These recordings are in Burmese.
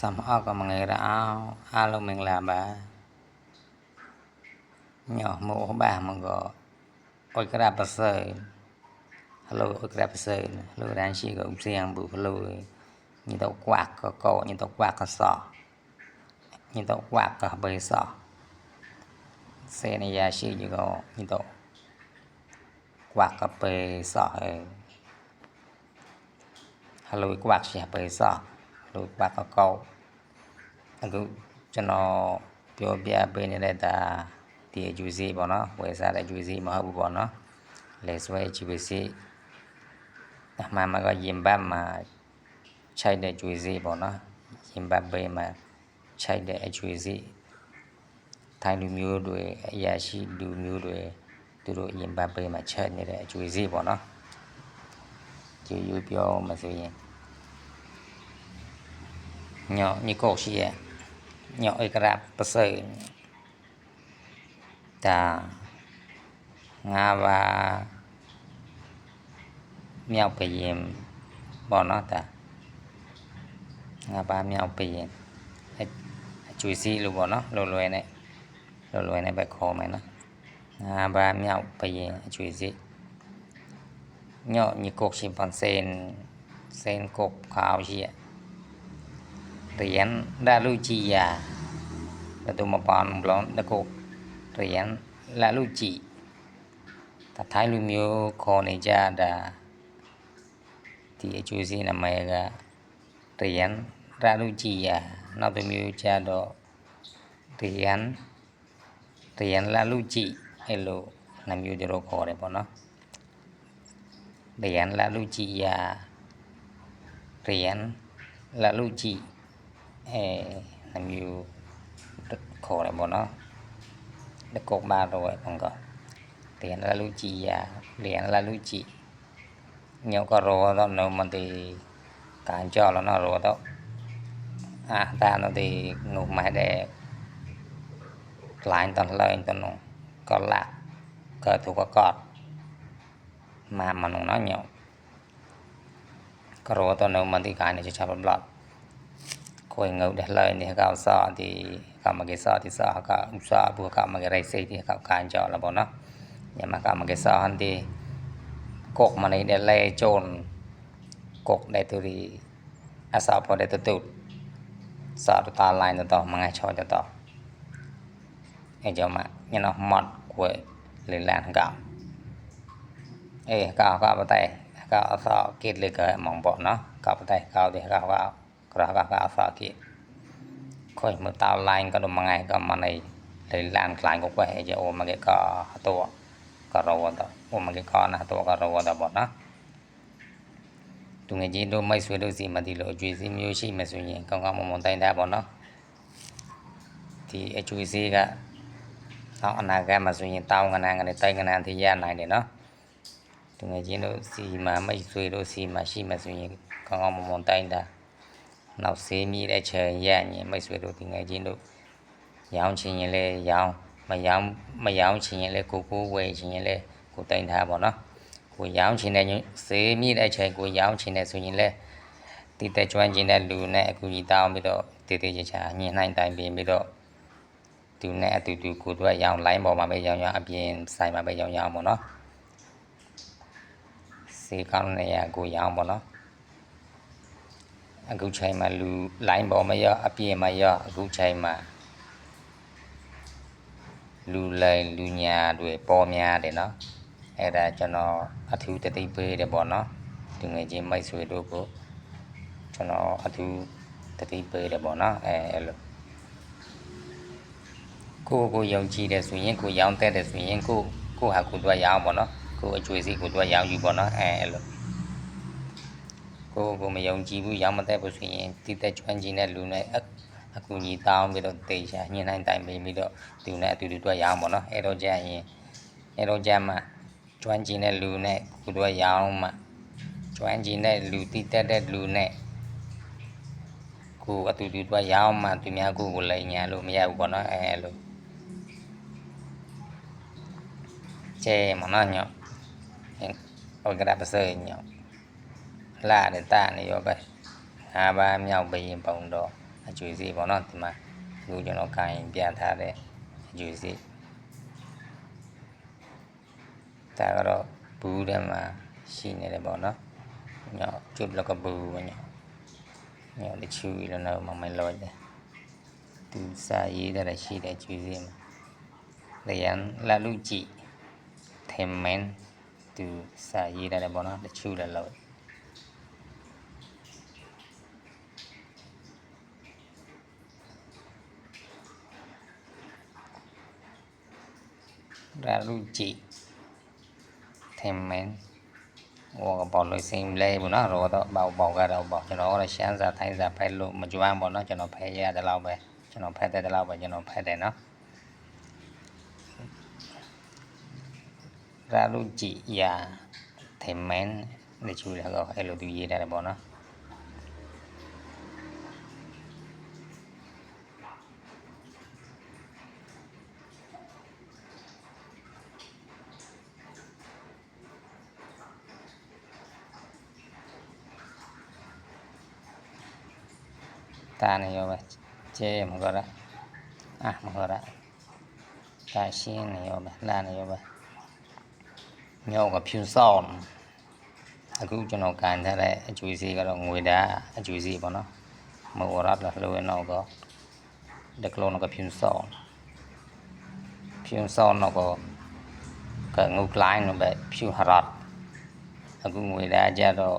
សំអកមងៃរអោអាឡូមងឡាបាញោមកបាមកអុយក្រាបសើហឡូអុយក្រាបសើលូរានជីក៏ឧបសៀងបុហឡូញីតក្វាក់ក៏កោញីតក្វាក់ក៏សោញីតក្វាក់ក៏បេសោសេនយាជីយក៏ញីតក្វាក់ក៏បេសោហឡូក្វាក់ជាបេសោ လို့ဘာကကောက်အခုကျွန်တော်ပြောပြပေးနေတဲ့ဒါဒီအကျူစီပေါ့နော်ဝယ်စားတဲ့အကျူစီမဟုတ်ဘူးပေါ့နော်လေဆွဲအကျူစီအမှန်မှာကရင်ဘတ်မှာခြိုက်တဲ့ကျူစီပေါ့နော်ရင်ဘတ်ဘေးမှာခြိုက်တဲ့အကျူစီထိုင်လူမျိုးတွေအရာရှိလူမျိုးတွေသူတို့ရင်ဘတ်ဘေးမှာချက်နေတဲ့အကျူစီပေါ့နော်ဒီယူပြောမှဆိုရင် เหยอะนิโกเชียหยาะเอกราบประเสริฐตางาวาเมียวไปเยี่ยมบ่อนอตางาบาเมียวไปเยี่ยมจุยซีรูบ่เนาะรวยๆในรวยๆในแบคคอไหมเนาะงาบาเมียวไปเยี่ยมจุยซีเหยอะนิโกชิมปันเซนเซนกบขาวเชีย រៀនដាលូជីយ៉ាទៅមកបានម្លងដករៀនឡាលូជីតថៃလူမျိုးခေါ်နေကြတာဒီအကျိုးစီးနာမည်ကរៀនដាលូជីយ៉ាနောက်တစ်မျိုးကြတော့រៀនរៀនឡាលូជីအဲ့လိုနှမျိုးတို့ခေါ်တယ်ပေါ့နော်រៀនឡាលូជីយ៉ារៀនឡាလူကြီး eh hàng nhiều rất khổ lại bọn nó đã cột ba rồi còn có tiền là lưu trì à liền là lưu trì nhau có rồi đó nếu mà thì cả cho là nó rồi đó à ta nó thì ngủ mãi để lại toàn lời toàn nó có lạc cờ thủ có cọt mà mà nó nhỏ có rồi tao nếu mà thì cái này sẽ chạp lọt ခွင်ငုတ်တဲ့လှိုင်းနေကောင်စာดที่ကေစာဒီစာကဥစားဘူကမကေရိုက်စိတ်ဒီကကန်ကြောလာပေါ့နော်ညမကမကေစာဟန်ဒီกกมาในเดลัยโจนกกด้ตุรีอาสาพอด้ตุตุสาตาลายต่อมาไงชอจะต่อไอเจ้ามาเนี่เนาะหมดกวยหรือแลนกับเอ้ก้าวก้าวไปก่าวสอกิดเลยเกิดมองบ่เนาะก้าวไปก้าวดีก้วก้า raka ka afa ki khoi mu ta lain ka do mangai ka manai le lan klain ko kwe je o ma ge ka to ka ro wa da o ma ge ka na to ka ro wa da ba na သူငယ်ချင်းတို့မိုက်ဆွေတို့စီမတိလို့အကျွေးစီမျိုးရှိမှဆိုရင်ကောင်းကောင်းမွန်မွန်တိုင်းတာပေါ့နော်ဒီအကျွေးစီကနောက်အနာဂတ်မှာဆိုရင်တောင်းကနန်းကနေတိုင်ကနန်းထိရနိုင်တယ်နော်သူငယ်ချင်းတို့စီမမိတ်ဆွေတို့စီမရှိမှဆိုရင်ကောင်းကောင်းမွန်မွန်တိုင်းတာ နောက်ဆေးမြည်တဲ့ချိန်ရက်ရင်မိတ်ဆွေတို့ဒီငယ်ချင်းတို့ရောင်းချင်ရင်လည်းရောင်းမရောင်းမရောင်းချင်ရင်လည်းကိုကိုဝယ်ချင်ရင်လည်းကိုတိုင်ထားပါတော့ကိုရောင်းချင်တဲ့ဆေးမြည်တဲ့ချိန်ကိုရောင်းချင်တဲ့ဆိုရင်လည်းတည်တဲ့ကျွမ်းကျင်တဲ့လူနဲ့အကူကြီးတောင်းပြီးတော့တည်တည်ချာချာညှိနှိုင်းတိုင်ပင်ပြီးတော့သူနဲ့အတူတူကိုတို့ကရောင်းလိုင်းပေါ်မှာပဲရောင်းရောင်းအပြင်ဆိုင်မှာပဲရောင်းရောင်းပေါ့နော်စေကောင်းနေရကိုရောင်းပေါ့နော် အခုချိန်မှာလူလိုင်းပေါ်မရအပြင်မရအခုချိန်မှာလူလိုင်းလူညာတွေပေါ်များတယ်နော်အဲ့ဒါကျွန်တော်အထူးတသိပေးတယ်ပေါ့နော်သူငယ်ချင်းမိတ်ဆွေတို့ကိုကျွန်တော်အထူးတသိပေးတယ်ပေါ့နော်အဲအဲ့လိုကိုကိုယုံကြည်တယ်ဆိုရင်ကိုရောင်းတဲ့တယ်ဆိုရင်ကိုကိုဟာကိုတော့ရောင်းပေါ့နော်ကိုအကျွေးစီကိုတော့ရောင်းယူပေါ့နော်အဲအဲ့လို ကိုကိုမယုံကြည်ဘူးရောင်းမသက်ဘူးဆိုရင်တိတက်ကျွမ်းကျင်တဲ့လူနဲ့အကူညီတောင်းပြီးတော့တေချာညှိနှိုင်းတိုင်ပင်ပြီးတော့သူနဲ့အတူတူတွေ့ရအောင်ပေါ့နော်အဲ့တော့ကြရင်အဲ့တော့ကြမှာကျွမ်းကျင်တဲ့လူနဲ့ကိုတို့ရအောင်မှကျွမ်းကျင်တဲ့လူတိတက်တဲ့လူနဲ့ကိုအတူတူတွေ့ရအောင်မှသူများကိုကိုလည်းညာလို့မရဘူးပေါ့နော်အဲလိုကျဲမနော်ညောဟုတ်ကဲ့ပါစေညော လာတဲ့တာနေရောပဲငါးပါးမြောက်ဘယင်ပုံတော်အအကျွေးစီပေါ့နော်ဒီမှာအခုကျွန်တော်ခိုင်ပြထားတဲ့အကျွေးစီဒါကတော့ဘူးထဲမှာရှိနေတယ်ပေါ့နော်ညောကျွတ်လကဘူးညောညောတချူလည်းတော့မမိုင်လို့တယ်သူစာရေးတဲ့ရှိတဲ့ကျွေးစီမှာလျံလာလူကြည့်ထေမန်သူစာရေးတယ်ပေါ့နော်တချူလ ra lu chị thêm men ô bỏ lối xem lê bữa nó rồi đó bảo bỏ ra đầu bỏ cho nó là sáng ra thay ra phải luôn mà chú ăn bỏ nó cho nó phải ra để lâu về cho nó phải để lâu về cho nó phải để nó ra lu chị và thêm men để chú là gọi hay là điều gì đây là bỏ nó તાનયોગ જે મગર આ મગર તાશીન યોગ લાન યોગ nhau gặp phiêu sòn cứ cho nó càn thế này chú gì cái đó ngồi đá chú gì bọn nó mở ra là lâu nó có được lâu nó có phiêu sòn phiêu sòn nó có cả ngục lái nó bị phiêu hạt cứ ngồi đá ra đó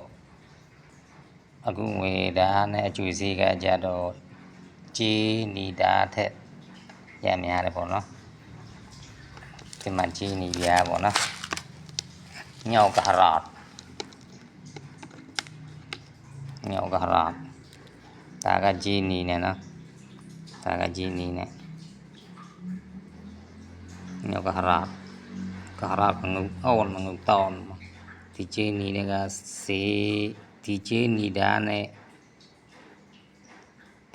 အခုငွေဓာတ်ကြတော့အခုငွေဓာတ်နဲ့အကျွေးစီးကကြတော့ကြေးနေတာထက်ရများတယ်ပေါ့နော်ဒီမှာကြေးနေပြားပေါ့နော်ညောက်ကဟရတ်ညောက်ကဟရတ်ဒါကကြေးနေနဲ့နော်ဒါကကြေးနေနဲ့ညောက်ကဟရတ်ကဟရတ်ငုတ်အော်ငုတ်တောင်းဒီကြေးနေတဲ့ကစေး ဒီကျေးနေတာနဲ့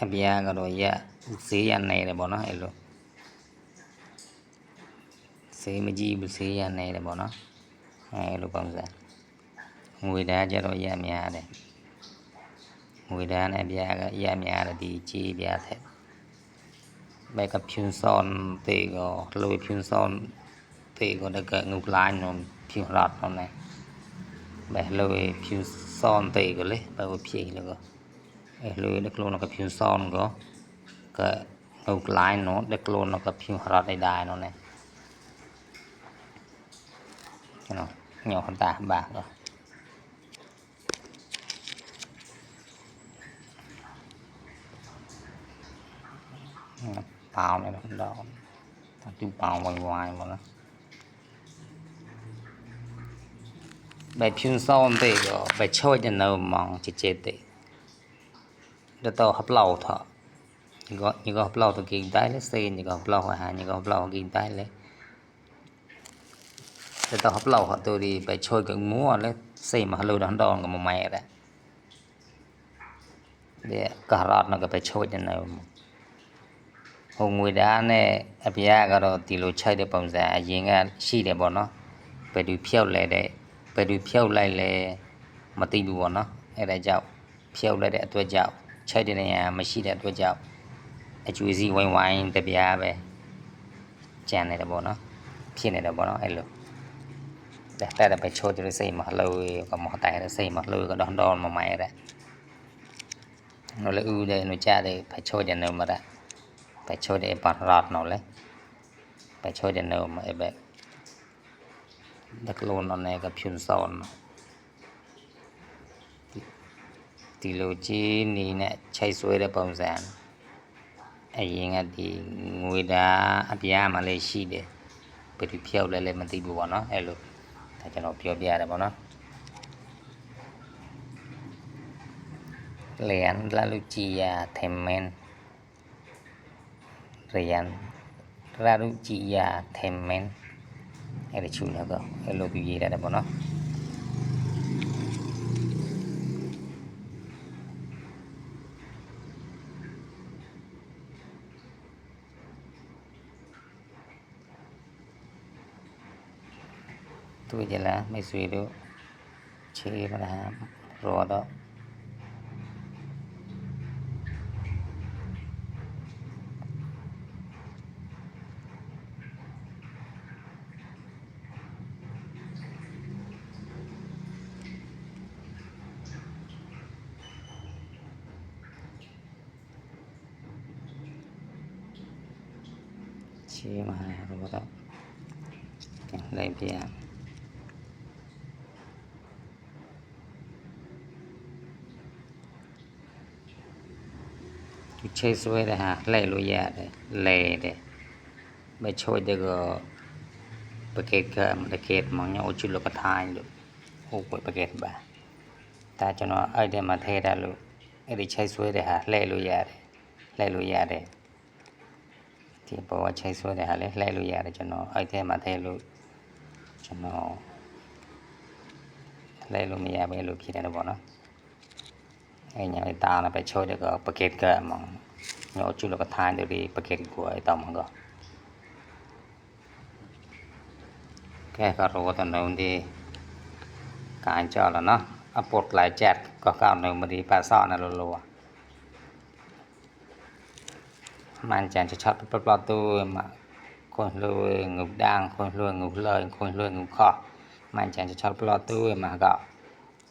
အပြားကတော့ရဈေးရနေတယ်ပေါ့နော်အဲ့လိုဈေးမကြီးဘူးဈေးရနေတယ်ပေါ့နော်အဲ့လိုပုံစံငွေဓာတ်ကြတော့ရများတယ်ငွေဓာတ်နဲ့အပြားကရများတယ်ဒီကြေးပြားထက်ဘက်ကဖြူစော ซอนเตะก็เลยไปว่าเพียงแล้วก็ไอ้เลยเด็กโลงกับผิมซอนก็ก็เอาลายเนาะเด็กโลงกับผิวหลอดได้เนานเนี่ยเนาะเหนียคนตาบากก็เปล่าเนี่ยดอกตุ้เปล่าไวๆหมดแล้ว បែបឈុនសូនទេបែបឈូចនៅហ្មងជិតជិតទេទៅទៅហប្លោថោញកញកហប្លោទៅគេងតែលេសេញកហប្លោហាញកហប្លោគេងតែលេទៅទៅហប្លោហទៅរីបែបឈូចកមួលេសេមកលូដងដងកមួយម៉ែដែរដែលក៏រត់នៅក៏បែបឈូចនៅហ្មងဟိုငွေသားနဲ့အပြားကတော့ဒီလိုခြိုက်တဲ့ပုံစံအရင်ကရှိတယ်ပေါ့နော်ဘယ်သူဖြောက်လဲတဲ့ ဘယ်သူဖြုတ်လိုက်လဲမသိဘူးပေါ့နော်အဲ့ဒါကြောင့်ဖြုတ်လိုက်တဲ့အတွက်ကြောင့်ချိုက်တဲ့နေရာမရှိတဲ့အတွက်ကြောင့်အကျွေးစီဝိုင်းဝိုင်းတပြားပဲကြံနေတယ်ပေါ့နော်ဖြစ်နေတယ်ပေါ့နော်အဲ့လိုแต่แต่ไปโชว์จะได้ใส่มาเลยก็มาแต่ได้ใส่มาเลยก็ดอนดอนมาใหม่ได้nó lấy ưu đây nó cha đây phải chơi đến đâu mà đã phải chơi để bắt rọt nó lấy phải chơi đến đâu mà em bé လက်လုံးတော့နဲ့ ကဖြွန်စောင်းဒီလိုကြီးနေနဲ့ချိတ်ဆွဲတဲ့ပုံစံအရင်ကဒီငွေဓာအပြားမှလည်းရှိတယ်ဘယ်သူဖြောက်လဲလည်းမသိဘူးပေါ့နော်အဲ့လိုဒါကျွန်တော်ပြောပြရတယ်ပေါ့နော်เหรียญลาลุจิยาเทมเมนเหรียญลาลุจิยาเทมเมน အဲ့ဒီချူလည်းတော့အဲ့လိုပြီးရေးရတယ်ပေါ့နော်တွေ့ကြလားမိတ်ဆွေတို့ခြေမလားရောတော့ श्रीमहाभगवत लभ्यामि chơi xuôi đây hả? Lề lùi dạ đây lề đây. Bây chơi đây gờ bà kết gờ mà đây kết mà nhau chú lùi bà thai lùi ô quỷ bà kết bà. Ta cho nó ở đây mà thê ra lùi. Ở đây chơi xuôi đây hả? Lề lùi dạ đây. Lề lùi dạ đây. tipo wachai su de hale lai lu ya de chano ai the ma the lu chano lai lu mi ya ba lu phi de bo no ai nya ai ta na ba choi de ko paket ka ma nyo chu lo ka thai de ri paket ko ai ta ma ko แค่ก็รู้ตอนนู้นดีการเจาะแล้วเนาะอปวดหลายแจ็ดก็ก้าวหนึ่งมาดีปลาซ่อนนะรัวๆ มันจันจะชอบปลอตัวมาคนรวยงูดังคนรวยงูเลยคนรวยงูคอมันจันจะชอบปลอตัวมาก็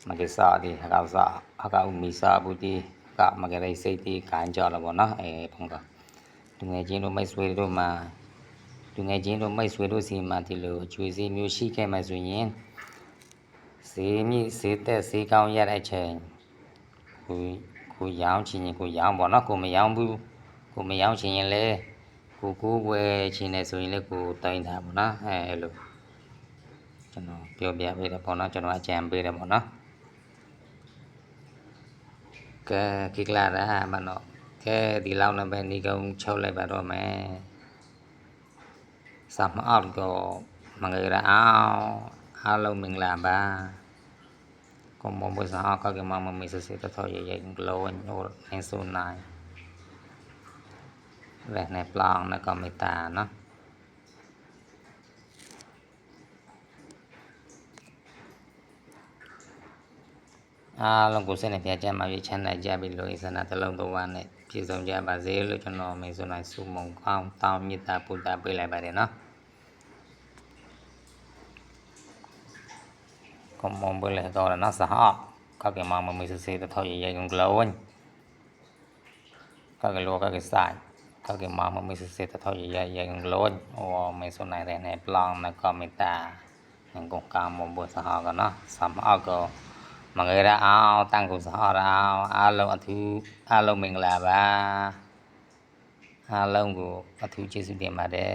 มันก็สอดีเขาสอเขามีสอบุตีก็มันก็ได้สิที่การจอละบ่เนาะเอ้พงก็ดูไงจีนไม่สวยดูมาดูไงจีนไม่สวยดูสิมาที่เหลืช่วยสิมิวชีแค่มาสวยเย็นสีมีสีแต่สีเก่าแย่ได้เชนคุยคุยยาวชินคุยยาวบ่เนาะคุยไม่ยาวบุ ကိုမရောင်းချင်ရင်လည်းကိုကိုဝယ်ချင်တယ်ဆိုရင်လည်းကိုတိုင်းတာပေါ့နော်အဲအဲ့လိုကျွန်တော်ပြောပြပေးတယ်ပေါ့နော်ကျွန်တော်အကြံပေးတယ်ပေါ့နော်ကဲကိကလာရမနော်ကဲဒီလောက်နဲ့ပဲနေကုန်းချုပ်လိုက်ပါတော့မယ်စမအောင်တော့မငယ်ရအောင်အားလုံးမင်္ဂလာပါ ကမ္ဘောစားကကမမမေစစေတထောရရဲ့ဂလိုဝညိုနေဆိုနိုင် về này plong nó còn mì tà nó à lòng của xe này phía trên mà bị chân này ra bị lỗi sẽ là lòng tổ quan này chỉ dùng ra bà dễ lựa cho nó mình số này su mong không tao như ta phụ ta bơi lại bà để nó còn mong bơi lại câu là nó sẽ họ có cái mong mà mình sẽ sẽ thôi vậy vậy cũng lâu anh có cái lúa có cái xài ก็คือมองมันมีสิทธิ์ทอยใหญ่ใหญ่กันล้นโอ้ไม่สนไหนในปลองแล้วก็ไม่ตาอย่างกงกลางมบุษหอกันเนาะสามเอาก็มันก็ได้เอาตั้งกุศลเอาอาลงอธุอาลงมิงลาบาอาลงกูอธุเจสุเดียมาเด้